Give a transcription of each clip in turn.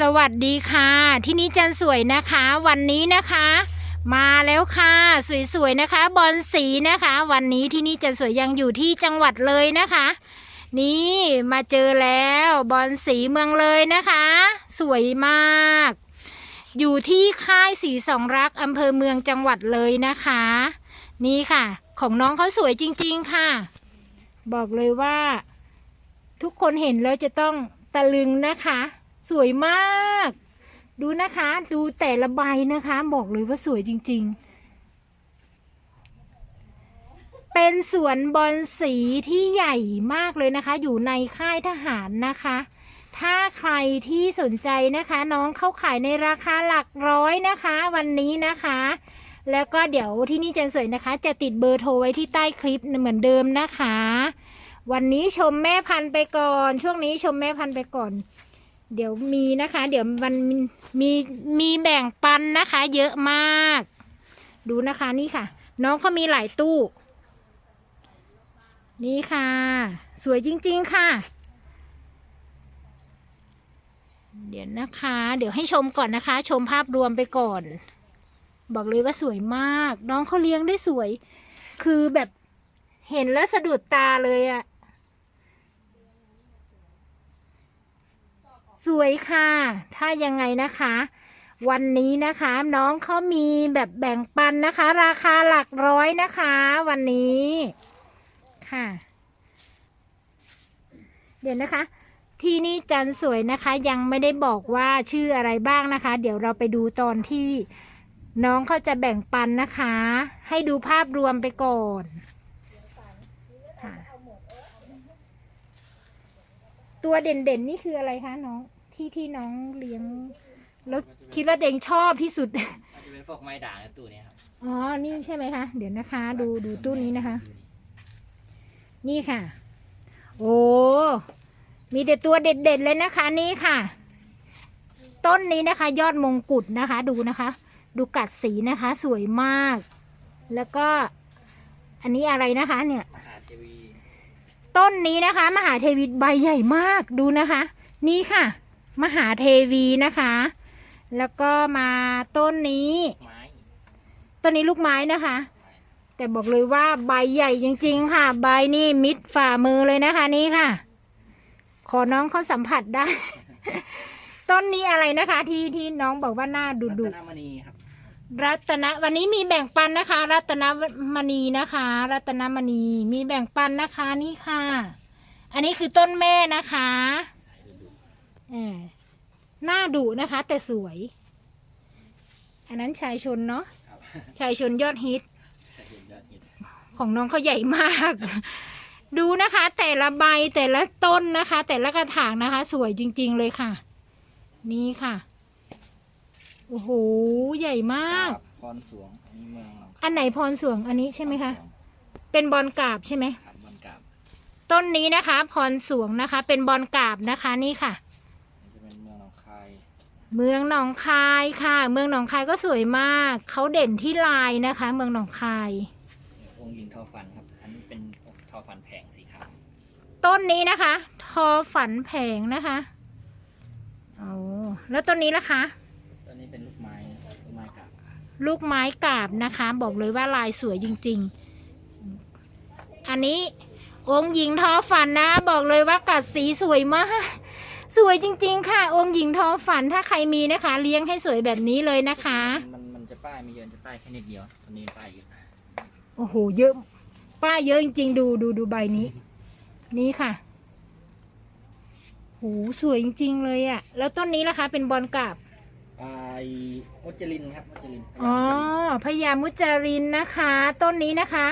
สวัสดีค่ะ ที่นี่จันสวยนะคะ วันนี้นะคะ มาแล้วค่ะ สวยๆนะคะ บอลสีนะคะ วันนี้ที่นี่จันสวยยังอยู่ที่จังหวัดเลยนะคะ นี่มาเจอแล้วบอลสีเมืองเลยนะคะ สวยมาก อยู่ที่ค่ายสีสองรักอำเภอเมืองจังหวัดเลยนะคะ นี่ค่ะ ของน้องเขาสวยจริง ๆค่ะ บอกเลยว่า ทุกคนเห็นแล้วจะต้องตะลึงนะคะ สวยมาก ดูนะคะ ดูแต่ละใบนะคะ บอกเลยว่าสวยจริง ๆ เป็นสวนบอลสีที่ใหญ่มากเลยนะคะ อยู่ในค่ายทหารนะคะ ถ้าใครที่สนใจนะคะ น้องเข้าขายในราคาหลักร้อยนะคะ วันนี้นะคะ แล้วก็เดี๋ยวที่นี่เจนสวยนะคะ จะติดเบอร์โทรไว้ที่ใต้คลิปเหมือนเดิมนะคะ วันนี้ชมแม่พันธุ์ไปก่อน ช่วงนี้ชมแม่พันธุ์ไปก่อน เดี๋ยวมีนะคะ เดี๋ยวมันมีมีแบ่งปันนะคะ เยอะมาก ดูนะคะนี่ค่ะ น้องเขามีหลายตู้ นี่ค่ะ สวยจริง ๆ ค่ะ เดี๋ยวนะคะ เดี๋ยวให้ชมก่อนนะคะ ชมภาพรวมไปก่อน บอกเลยว่าสวยมาก น้องเขาเลี้ยงได้สวย คือแบบเห็นแล้วสะดุดตาเลยอะ สวยค่ะ ถ้ายังไงนะคะ วันนี้นะคะน้องเขามีแบบแบ่งปันนะคะ ราคาหลักร้อยนะคะ วันนี้ค่ะ เดี๋ยวนะคะ ที่นี่จันสวยนะคะ ยังไม่ได้บอกว่าชื่ออะไรบ้างนะคะ เดี๋ยวเราไปดูตอนที่น้องเขาจะแบ่งปันนะคะ ให้ดูภาพรวมไปก่อนตัวเด่นๆ นี่คืออะไรคะน้อง ที่ที่น้องเลี้ยง แล้วคิดว่าตัวเองชอบที่สุดมันจะเป็นพวกไม้ด่างในตู้เนี้ครับอ๋อ นี่ใช่ไหมคะ เดี๋ยวนะคะ ดูดูตู้นี้นะคะ นี่ค่ะ โอ้ มีแต่ตัวเด็ดๆเลยนะคะนี่ค่ะ ต้นนี้นะคะ ยอดมงกุฎนะคะ ดูนะคะ ดูกัดสีนะคะ สวยมาก แล้วก็ อันนี้อะไรนะคะ เนี่ย มหาเทวีต้นนี้นะคะ มหาเทวีใบใหญ่มากดูนะคะ นี่ค่ะ มหาเทวีนะคะ แล้วก็มาต้นนี้ ไม้ต้นนี้ลูกไม้นะคะ แต่บอกเลยว่าใบใหญ่จริง ๆ ค่ะ ใบนี่มิดฝ่ามือเลยนะคะนี่ค่ะ ขอน้องเขาสัมผัสได้ ต้นนี้อะไรนะคะ ที่ที่น้องบอกว่าหน้าดุรัดุตนมณีครับรัตนะวันนี้มีแบ่งปันนะคะ รัตนมณีนะคะ รัตนมณีมีแบ่งปันนะคะนี่ค่ะ อันนี้คือต้นแม่นะคะเออ หน้าดุนะคะ แต่สวย อันนั้นชายชนเนาะครับชายชนยอดฮิต ใช่เห็นยอดฮิตของน้องเขาใหญ่มาก ดูนะคะ แต่ละใบแต่ละต้นนะคะ แต่ละกระถางนะคะ สวยจริง ๆเลยค่ะ นี่ค่ะโอ้โหใหญ่มาก ครับพรสวงอันนี้เมืองหนองคายอันไหนพรสวงอันนี้ใช่ไหมคะ พรสวงเป็นบอลกราบใช่ไหม ครับบนกาบต้นนี้นะคะ พรสวงนะคะ เป็นบอลกราบนะคะนี่ค่ะนี่จะเป็นเมืองหนองคาย เมืองหนองคายค่ะ เมืองหนองคายก็สวยมาก เขาเด่นที่ลายนะคะ เมืองหนองคายองค์หญิงทอฟันครับอันนี้เป็นทอฟันแผงสีขาวต้นนี้นะคะ ทอฝันแผงนะคะโอ้แล้วต้นนี้ล่ะคะ ตัวนี้เป็นลูกไม้ลูกไม้กาบลูกไม้กาบนะคะ บอกเลยว่าลายสวยจริง ๆ อันนี้องค์หญิงทอฝันนะ บอกเลยว่ากัดสีสวยมาก สวยจริง ๆ ค่ะ องค์หญิงทอฝันถ้าใครมีนะคะ เลี้ยงให้สวยแบบนี้เลยนะคะ มันมันจะป้ายไม่เยอะจะป้ายแค่นิดเดียวตัวนี้ป้ายเยอะโอ้โหเยอะ ป้าเยอะจริง ๆ ดูดูดูใบนี้ นี่ค่ะโหสวยจริง ๆ เลยอะ่ะ แล้วต้นนี้ล่ะคะ เป็นบอลกาบไอ้มุจลินครับมุจลินอ๋อพญามุจารินนะคะ ต้นนี้นะคะ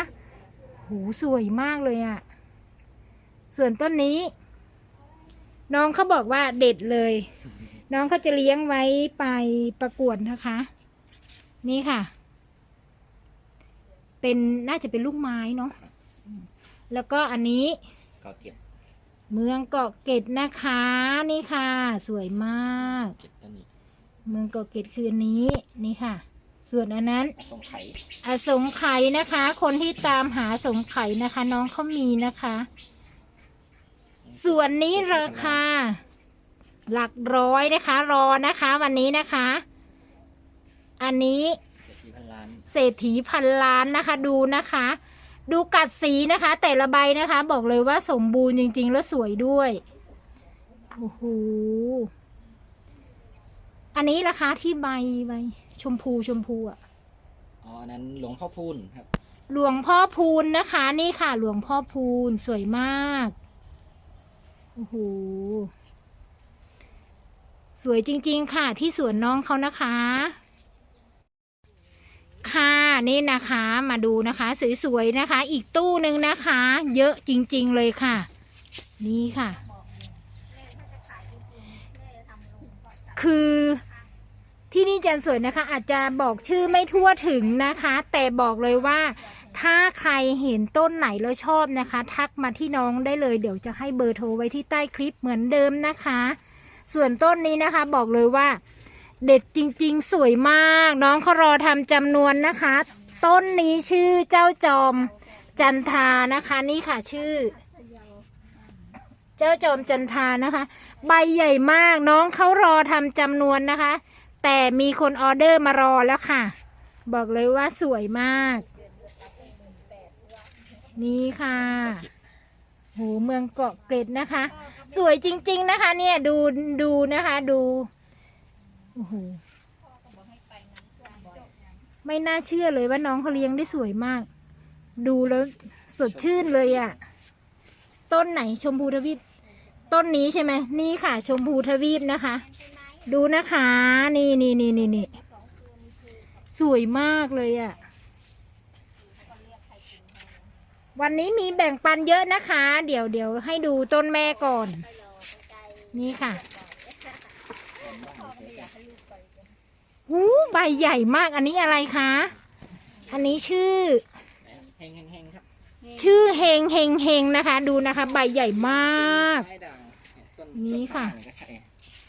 โหสวยมากเลยอะ่ะ ส่วนต้นนี้ น้องเขาบอกว่าเด็ดเลย น้องเขาจะเลี้ยงไว้ไปประกวดนะคะ นี่ค่ะ เป็นน่าจะเป็นลูกไม้เนาะแล้วก็อันนี้ก็เก็บเมืองเกาะเกร็ดนะคะ นี่ค่ะ สวยมาก เก็บตัวนี้เมืองเกาะเกร็ดคืออันนี้นี่ค่ะ ส่วนอันนั้น สงไข่อสงไขยนะคะ คนที่ตามหาสงไขยนะคะ น้องเขามีนะคะ ส่วนนี้ราคา หลักร้อยนะคะ รอนะคะ วันนี้นะคะ อันนี้เศรษฐีพันล้านเศรษฐีพันล้านนะคะ ดูนะคะ ดูกัดสีนะคะ แต่ละใบนะคะ บอกเลยว่าสมบูรณ์จริง ๆ แล้วสวยด้วยโอ้โหอันนี้ราคาที่ใบใบชมพูชมพูอะอ๋ออันนั้นหลวงพ่อพูนครับ หลวงพ่อพูนนะคะ นี่ค่ะ หลวงพ่อพูนสวยมาก โอ้โห สวยจริง ๆ ค่ะ ที่สวนน้องเขานะคะ ค่ะนี่นะคะมาดูนะคะ สวย ๆ นะคะ อีกตู้หนึ่งนะคะ เยอะจริง ๆ เลยค่ะ นี่ค่ะ คือที่นี่จันสวยนะคะ อาจจะบอกชื่อไม่ทั่วถึงนะคะ แต่บอกเลยว่า ถ้าใครเห็นต้นไหนแล้วชอบนะคะ ทักมาที่น้องได้เลย เดี๋ยวจะให้เบอร์โทรไว้ที่ใต้คลิปเหมือนเดิมนะคะ ส่วนต้นนี้นะคะบอกเลยว่า เด็ดจริงๆ สวยมาก น้องเขารอทำจำนวนนะคะ ต้นนี้ชื่อเจ้าจอมจันทานะคะนี่ค่ะชื่อ เจ้าจอมจันทานะคะ ใบใหญ่มากน้องเขารอทำจำนวนนะคะ แต่มีคนออเดอร์มารอแล้วค่ะ บอกเลยว่าสวยมาก นี่ค่ะโหเมืองเกาะเกร็ดนะคะ สวยจริง ๆ นะคะ เนี่ยดูดูนะคะดูโอ้โหไม่น่าเชื่อเลยว่าน้องเขาเลี้ยงได้สวยมาก ดูแล้วสดชื่นเลยอะ่ะ ต้นไหนชมพูทวีปต้นนี้ใช่ไหมนี่ค่ะ ชมพูทวีปนะคะ ดูนะคะ นี่นี่นี่นี่นี่สวยมากเลยอะ่ะ วันนี้มีแบ่งปันเยอะนะคะ เดี๋ยวเดี๋ยวให้ดูต้นแม่ก่อน นี่ค่ะหูใบใหญ่มากอันนี้อะไรคะ อันนี้ชื่อแห้งแห้งๆๆครับชื่อเฮงเฮงเฮงนะคะ ดูนะคะ ใบใหญ่มากไม้ด่างต้นนี่ค่ะต้นข้างก็ใช่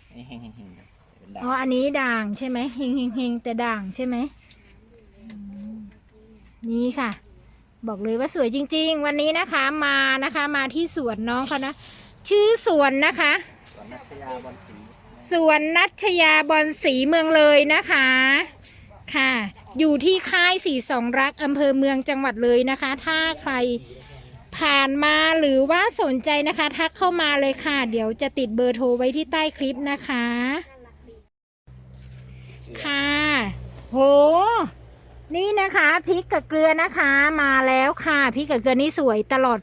อันนี้แห้งแห้งๆๆครับเป็นด่างอ๋ออันนี้ด่างใช่ไหมเฮงเฮงเฮงแต่ด่างใช่ไหมอืมนี่ค่ะ บอกเลยว่าสวยจริง ๆ วันนี้นะคะมานะคะมาที่สวนน้องเขานะ ชื่อสวนนะคะ สวนนัชยาบอลสีสวนนัชยาบอนสีเมืองเลยนะคะค่ะ อยู่ที่ค่ายสีสองรักอำเภอเมืองจังหวัดเลยนะคะ ถ้าใครผ่านมาหรือว่าสนใจนะคะ ทักเข้ามาเลยค่ะ เดี๋ยวจะติดเบอร์โทรไว้ที่ใต้คลิปนะคะ ค่ะ โห นี่นะคะพริกกับเกลือนะคะมาแล้วค่ะพริกกับเกลือนี่สวยตลอด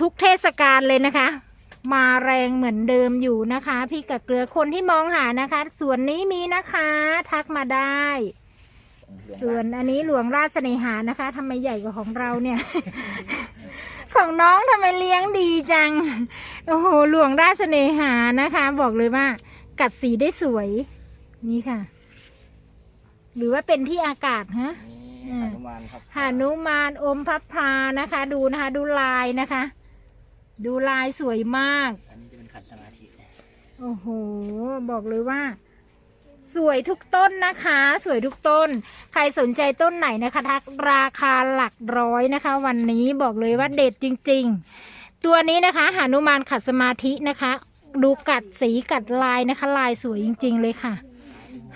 ทุกเทศกาลเลยนะคะ มาแรงเหมือนเดิมอยู่นะคะพริกกับเกลือคนที่มองหานะคะส่วนนี้มีนะคะ ทักมาได้ส่วนอันนี้หลวงราชเสนหานะคะทำไมใหญ่กว่าของเราเนี่ย ของน้องทำไมเลี้ยงดีจัง โอ้โหหลวงราชเสนหานะคะ บอกเลยว่า กัดสีได้สวย นี่ค่ะ หรือว่าเป็นที่อากาศฮะนี่หนุมานครับหานุมานอมพับพรานะคะ ดูนะคะ ดูลายนะคะ ดูลายสวยมาก อันนี้จะเป็นขัดสมาธิโอ้โห บอกเลยว่า สวยทุกต้นนะคะ สวยทุกต้น ใครสนใจต้นไหนนะคะทักราคาหลักร้อยนะคะ วันนี้บอกเลยว่าเด็ดจริง ๆ ตัวนี้นะคะหานุมานขัดสมาธินะคะ ดูกัดสีกัดลายนะคะ ลายสวยจริง ๆ เลยค่ะ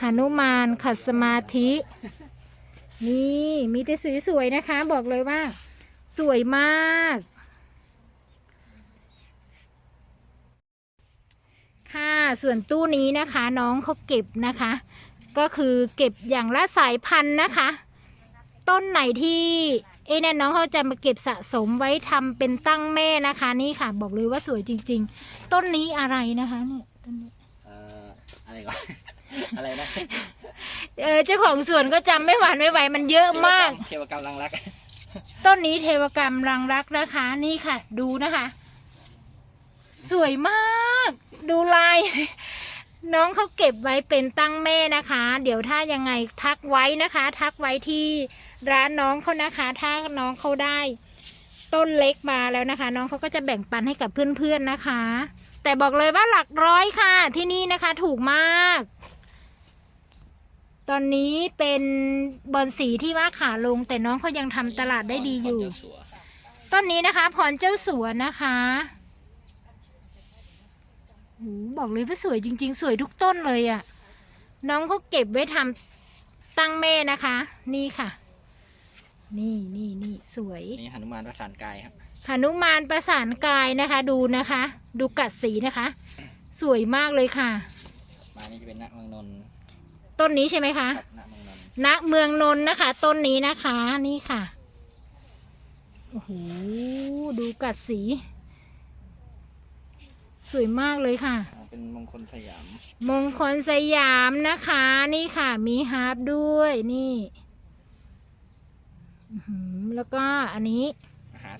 หานุมานขัดสมาธิ นี่มีแต่สวยๆนะคะ บอกเลยว่า สวยมาก ค่ะส่วนตู้นี้นะคะน้องเขาเก็บนะคะ ก็คือเก็บอย่างละสายพันธุ์นะคะ ต้นไหนที่เอ้เนี่ยน้องเขาจะมาเก็บสะสมไว้ทำเป็นตั้งแม่นะคะ นี่ค่ะ บอกเลยว่าสวยจริง ๆ ต้นนี้อะไรนะคะเนี่ยต้นนี้เอ่ออะไรก่อน อะไรนะเออเจ้าของสวนก็จำไม่หวานไม่ไหวมันเยอะมาก เทวกรรมลังรัก ต้นนี้เทวกรรมรังรักนะคะ นี่ค่ะ ดูนะคะ สวยมาก ดูลาย น้องเขาเก็บไว้เป็นตั้งแม่นะคะ เดี๋ยวถ้ายังไงทักไว้นะคะ ทักไว้ที่ร้านน้องเขานะคะ ถ้าน้องเขาได้ ต้นเล็กมาแล้วนะคะ น้องเขาก็จะแบ่งปันให้กับเพื่อนๆนะคะ แต่บอกเลยว่าหลักร้อยค่ะ ที่นี่นะคะ ถูกมาก ตอนนี้เป็นบอลสีที่ว่าขาลง แต่น้องเขายังทำตลาดได้ดีอยู่เจ้าสัวต้นนี้นะคะ พรเจ้าสัวนะคะโหบบอกเลยว่าสวยจริง ๆ สวยทุกต้นเลยอะ่ะ น้องเขาเก็บไว้ทำตั้งแม่นะคะ นี่ค่ะ นี่นี่นี่สวยนี่หนุมานประสานกายครับหนุมานประสานกายนะคะ ดูนะคะ ดูกัดสีนะคะ สวยมากเลยค่ะมานี่จะเป็นณเมืองนนท์ ต้นนี้ใช่ไหมคะครับณเมืองนนท์ณเมืองนนท์นะคะ ต้นนี้นะคะนี่ค่ะ โอ้โห ดูกัดสี สวยมากเลยค่ะอ่าเป็นมงคลสยาม มงคลสยามนะคะ นี่ค่ะ มีฮาร์ปด้วยนี่อื้อหือแล้วก็อันนี้มหา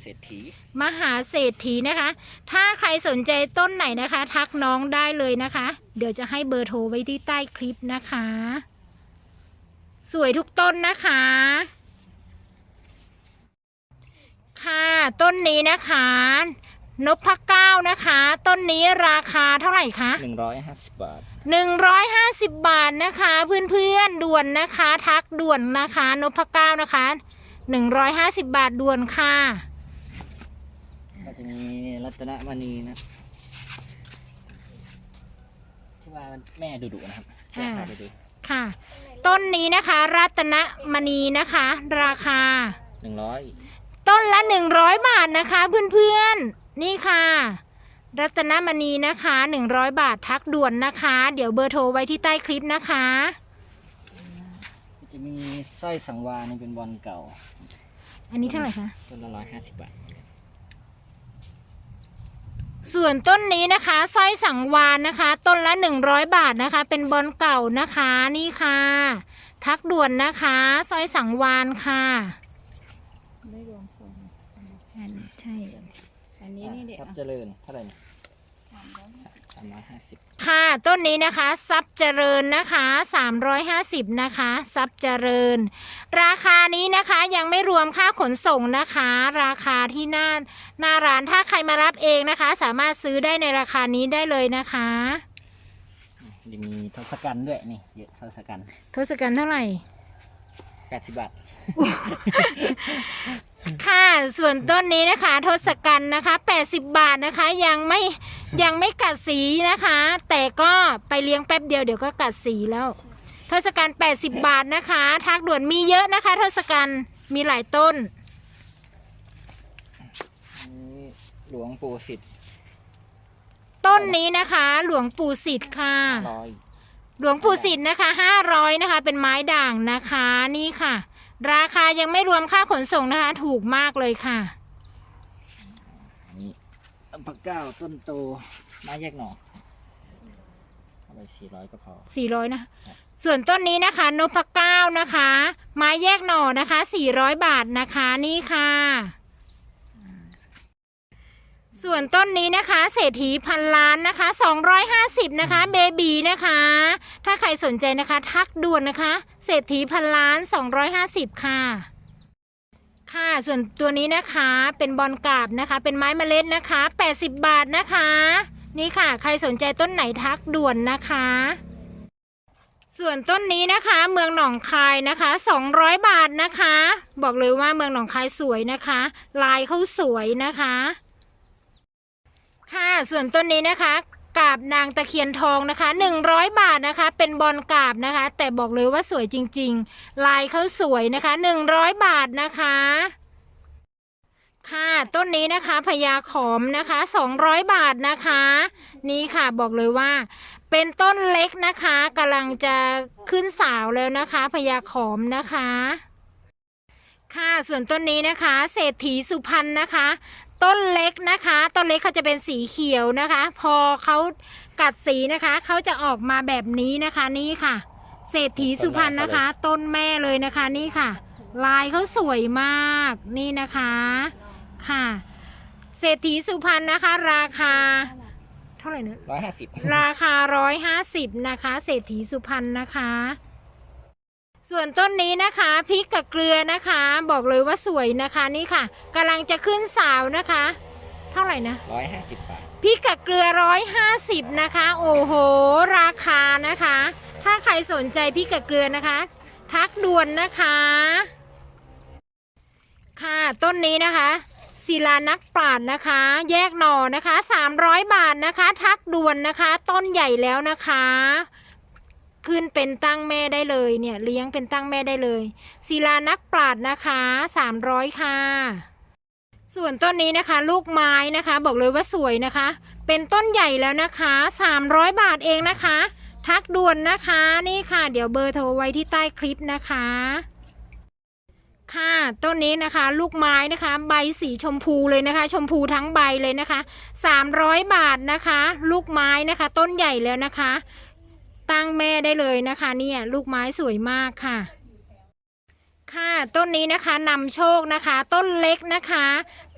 เศรษฐี มหาเศรษฐีนะคะ ถ้าใครสนใจต้นไหนนะคะ ทักน้องได้เลยนะคะ เดี๋ยวจะให้เบอร์โทรไว้ที่ใต้คลิปนะคะ สวยทุกต้นนะคะ ค่ะต้นนี้นะคะนพเก้านะคะ ต้นนี้ราคาเท่าไหร่คะหนึ่งร้อยห้าสิบบาทหนึ่งร้อยห้าสิบบาทนะคะ เพื่อนๆด่วนนะคะ ทักด่วนนะคะนพเก้านะคะหนึ่งร้อยห้าสิบบาทด่วนค่ะก็ จะมีรัตนมณีนะที่ว่าแม่ดุดุๆนะครับอ่าพาไปดูค่ะ ต้นนี้นะคะ รัตนมณีนะคะ ราคา หนึ่งร้อยต้นละหนึ่งร้อยบาทนะคะเพื่อนๆ นี่ค่ะ รัตนมณีนะคะหนึ่งร้อยบาททักด่วนนะคะ เดี๋ยวเบอร์โทรไว้ที่ใต้คลิปนะคะก็จะมีสร้อยสังวานี่เป็นบอลเก่า อันนี้เท่าไหร่คะ ต้นละร้อยห้าสิบบาท ส่วนต้นนี้นะคะสร้อยสังวานนะคะ ต้นละหนึ่งร้อยบาทนะคะ เป็นบอลเก่านะคะนี่ค่ะ ทักด่วนนะคะสร้อยสังวานค่ะไม่รวมส่วนอันใช่ อันนี้นี่เด็กทรัพย์เจริญเท่าไหร่เนี่ยสามร้อยห้าสิบ ค่ะต้นนี้นะคะซับเจริญนะคะ 350 นะคะซับเจริญ ราคานี้นะคะยังไม่รวมค่าขนส่งนะคะ ราคาที่หน้าหน้าร้านถ้าใครมารับเองนะคะ สามารถซื้อได้ในราคานี้ได้เลยนะคะจะมีทศกัณฐ์ด้วยนี่เยอะทศกัณฐ์ทศกัณฐ์เท่าไหร่แปดสิบบาทค่ะ ส่วนต้นนี้นะคะทศกัณฐ์นะคะ 80 บาทนะคะยังไม่ยังไม่กัดสีนะคะ แต่ก็ไปเลี้ยงแป๊บเดียวเดี๋ยวก็กัดสีแล้วทศกัณฐ์80 บาทนะคะ ทักด่วนมีเยอะนะคะทศกัณฐ์มีหลายต้น นี่หลวงปู่สิทธิ์ต้นนี้นะคะ หลวงปู่สิทธิ์ค่ะร้อย หลวงปู่สิทธิ์นะคะ 500นะคะ เป็นไม้ด่างนะคะนี่ค่ะ ราคายังไม่รวมค่าขนส่งนะคะ ถูกมากเลยค่ะนี่พระเก้าต้นโตไม้แยกหน่อเอาไปสี่ร้อยก็พอ 400นะ ส่วนต้นนี้นะคะนพเก้านะคะ ไม้แยกหน่อนะคะ 400 บาทนะคะนี่ค่ะ ส่วนต้นนี้นะคะ เศรษฐีพันล้านนะคะ 250 นะคะ เบบีนะคะ ถ้าใครสนใจนะคะ ทักด่วนนะคะ เศรษฐีพันล้าน 250 ค่ะ ค่ะ ส่วนตัวนี้นะคะเป็นบอลกาบนะคะ เป็นไม้เมล็ดนะคะ 80 บาทนะคะ นี่ค่ะ ใครสนใจต้นไหนทักด่วนนะคะ ส่วนต้นนี้นะคะ เมืองหนองคายนะคะ 200 บาทนะคะ บอกเลยว่าเมืองหนองคายสวยนะคะ ลายเขาสวยนะคะ ค่ะ ส่วนต้นนี้นะคะกาบนางตะเคียนทองนะคะ 100 บาทนะคะ เป็นบอลกาบนะคะ แต่บอกเลยว่าสวยจริง ๆ ลายเขาสวยนะคะ 100 บาทนะคะ ค่ะต้นนี้นะคะพญาขอมนะคะ 200 บาทนะคะ นี่ค่ะบอกเลยว่า เป็นต้นเล็กนะคะกำลังจะขึ้นสาวแล้วนะคะพญาขอมนะคะค่ะส่วนต้นนี้นะคะ เศรษฐีสุพรรณนะคะ ต้นเล็กนะคะ ต้นเล็กเขาจะเป็นสีเขียวนะคะ พอเขากัดสีนะคะเขาจะออกมาแบบนี้นะคะนี่ค่ะ เศรษฐีสุพรรณนะคะ ต้นแม่เลยนะคะนี่ค่ะ ลายเขาสวยมากนี่นะคะค่ะ เศรษฐีสุพรรณนะคะ ราคา เท่าไหร่นะร้อยห้าสิบราคาร้อยห้าสิบนะคะ เศรษฐีสุพรรณนะคะ ส่วนต้นนี้นะคะพริกกับเกลือนะคะ บอกเลยว่าสวยนะคะนี่ค่ะกำลังจะขึ้นสาวนะคะ เท่าไหร่นะร้อยห้าสิบบาทพริกกับเกลือร้อยห้าสิบนะคะ โอ้โห ราคานะคะ ถ้าใครสนใจพริกกับเกลือนะคะ ทักด่วนนะคะ ค่ะต้นนี้นะคะศิลานักปราดนะคะ แยกหน่อนะคะ 300 บาทนะคะ ทักด่วนนะคะ ต้นใหญ่แล้วนะคะ ขึ้นเป็นตั้งแม่ได้เลยเนี่ยเลี้ยงเป็นตั้งแม่ได้เลยศิลานักปราดนะคะ300ค่ะส่วนต้นนี้นะคะ ลูกไม้นะคะ บอกเลยว่าสวยนะคะ เป็นต้นใหญ่แล้วนะคะ 300 บาทเองนะคะ ทักด่วนนะคะนี่ค่ะ เดี๋ยวเบอร์โทรไว้ที่ใต้คลิปนะคะ ค่ะต้นนี้นะคะ ลูกไม้นะคะ ใบสีชมพูเลยนะคะ ชมพูทั้งใบเลยนะคะ 300 บาทนะคะ ลูกไม้นะคะ ต้นใหญ่แล้วนะคะ ตั้งแม่ได้เลยนะคะ เนี่ยลูกไม้สวยมากค่ะ ค่ะต้นนี้นะคะนำโชคนะคะ ต้นเล็กนะคะ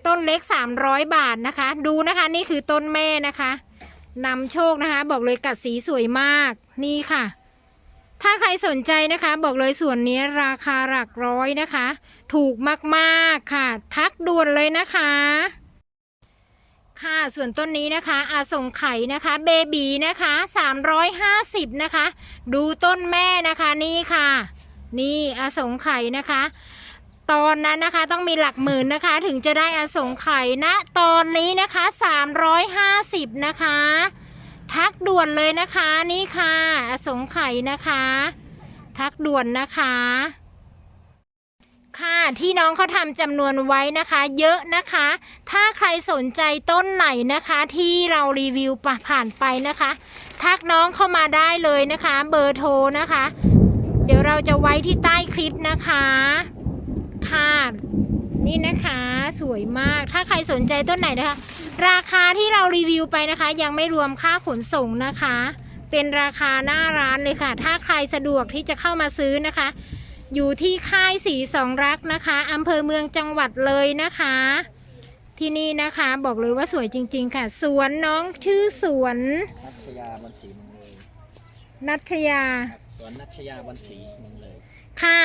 ต้นเล็ก 300 บาทนะคะ ดูนะคะนี่คือต้นแม่นะคะนำโชคนะคะ บอกเลยกัดสีสวยมากนี่ค่ะ ถ้าใครสนใจนะคะ บอกเลยส่วนนี้ราคาหลักร้อยนะคะ ถูกมากๆค่ะ ทักด่วนเลยนะคะ ค่ะส่วนต้นนี้นะคะอาสงไข่นะคะเบบีนะคะ 350 นะคะ ดูต้นแม่นะคะนี่ค่ะ นี่อาสงไข่นะคะ ตอนนั้นนะคะต้องมีหลักหมื่นนะคะ ถึงจะได้อาสงไข่ณตอนนี้นะคะ 350 นะคะ ทักด่วนเลยนะคะนี่ค่ะอสงไข่นะคะ ทักด่วนนะคะ ค่ะที่น้องเขาทำจำนวนไว้นะคะ เยอะนะคะ ถ้าใครสนใจต้นไหนนะคะที่เรารีวิวผ่านไปนะคะ ทักน้องเข้ามาได้เลยนะคะ เบอร์โทรนะคะ เดี๋ยวเราจะไว้ที่ใต้คลิปนะคะค่ะนี่นะคะสวยมากถ้าใครสนใจต้นไหนนะคะ ราคาที่เรารีวิวไปนะคะ ยังไม่รวมค่าขนส่งนะคะ เป็นราคาหน้าร้านเลยค่ะ ถ้าใครสะดวกที่จะเข้ามาซื้อนะคะ อยู่ที่ค่ายสีสองรักนะคะอำเภอเมืองจังหวัดเลยนะคะ ที่นี่นะคะบอกเลยว่าสวยจริง ๆ ค่ะ สวนน้องชื่อสวนนัชยาบอนสีเมืองเลยนัชยาครับสวนนัชยาบอนสีเมืองเลย ค่ะ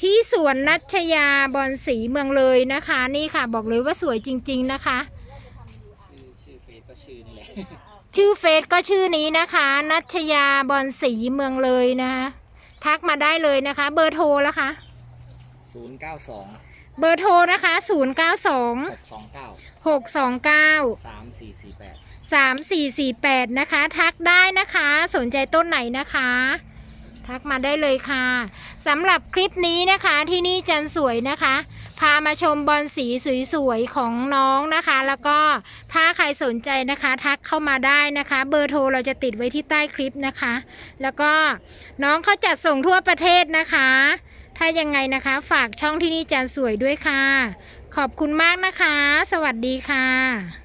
ที่สวนนัชยาบอนสีเมืองเลยนะคะ นี่ค่ะ บอกเลยว่าสวยจริง ๆนะคะ ชื่อชื่อเฟซก็ชื่อนี่แหละ ชื่อเฟซก็ชื่อนี้นะคะ นัชยาบอนสีเมืองเลยนะคะ ทักมาได้เลยนะคะ เบอร์โทรแล้วคะศูนย์เก้าสองเบอร์โทรนะคะ 0 9 2หกสองเก้า6 2 9สามสี่สี่แปด3448 นะคะ ทักได้นะคะ สนใจต้นไหนนะคะ ทักมาได้เลยค่ะสำหรับคลิปนี้นะคะที่นี่จันสวยนะคะ พามาชมบอลสีสวยๆของน้องนะคะ แล้วก็ถ้าใครสนใจนะคะ ทักเข้ามาได้นะคะ เบอร์โทรเราจะติดไว้ที่ใต้คลิปนะคะ แล้วก็น้องเขาจัดส่งทั่วประเทศนะคะ ถ้ายังไงนะคะ ฝากช่องที่นี่จันสวยด้วยค่ะ ขอบคุณมากนะคะ สวัสดีค่ะ